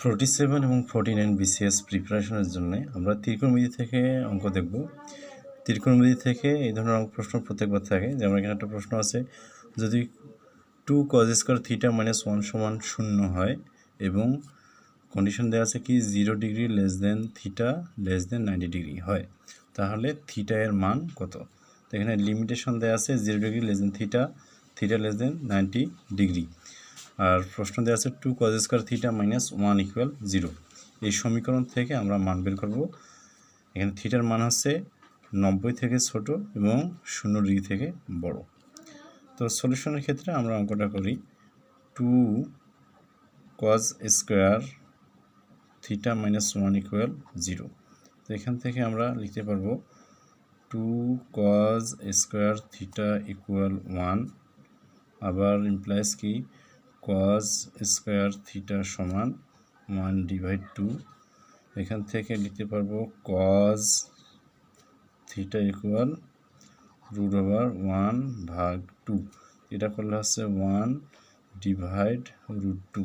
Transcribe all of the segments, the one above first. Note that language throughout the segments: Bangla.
ফোরটি সেভেন এবং ফোরটি নাইন বিসিএস প্রিপারেশনের জন্য আমরা ত্রিকোণমিতি থেকে অঙ্ক দেখব। ত্রিকোণমিতি থেকে এই ধরনের অঙ্ক প্রশ্ন প্রত্যেকবার থাকে। যেমন এখানে একটা প্রশ্ন আছে, যদি two cos square theta minus one সমান শূন্য হয় এবং কন্ডিশন দেওয়া আছে কি zero degree less than theta less than ninety degree হয়, তাহলে থিটা এর মান কত? তো এখানে লিমিটেশন দেওয়া আছে zero degree less than theta theta less than ninety degree আর প্রশ্ন দেওয়া আছে two cos square theta minus one equal zero এই সমীকরণ থেকে আমরা মান বের করব। এখানে থিটার মান হচ্ছে নব্বই থেকে ছোট এবং শূন্য ডিগ্রি থেকে বড়। তো সলিউশনের ক্ষেত্রে আমরা অঙ্কটা করি two cos square theta minus one equal zero তো এখান থেকে আমরা লিখতে পারব two cos square theta equal one আবার ইমপ্লাইজ কি? কজ স্কোয়ার থিটা সমান ওয়ান ডিভাইড টু এখান থেকে লিখতে পারব cos theta equal root over one ভাগ টু এটা করলে হচ্ছে ওয়ান ডিভাইড রুট টু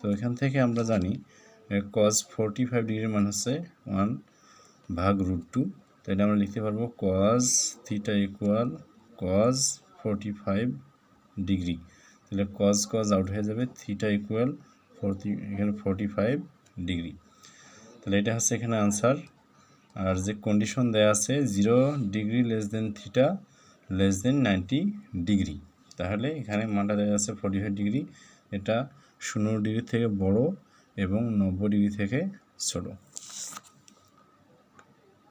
তো এখান থেকে আমরা জানি কজ ফোরটি ফাইভ ডিগ্রির মান হচ্ছে ওয়ান ভাগ রুট টু তো এটা আমরা লিখতে পারব cos theta equal cos forty five degree তাহলে কজ কজ আউট হয়ে যাবে থিটা ইকুয়াল ফোরটি এখানে ফোরটি ফাইভ ডিগ্রি তাহলে এটা হচ্ছে এখানে আনসার আর যে কন্ডিশন দেয়া আছে zero degree less than theta less than ninety degree তাহলে এখানে মানটা দেওয়া আছে ফোরটি ফাইভ ডিগ্রি এটা শূন্য ডিগ্রি থেকে বড় এবং নব্বই ডিগ্রি থেকে ছোটো।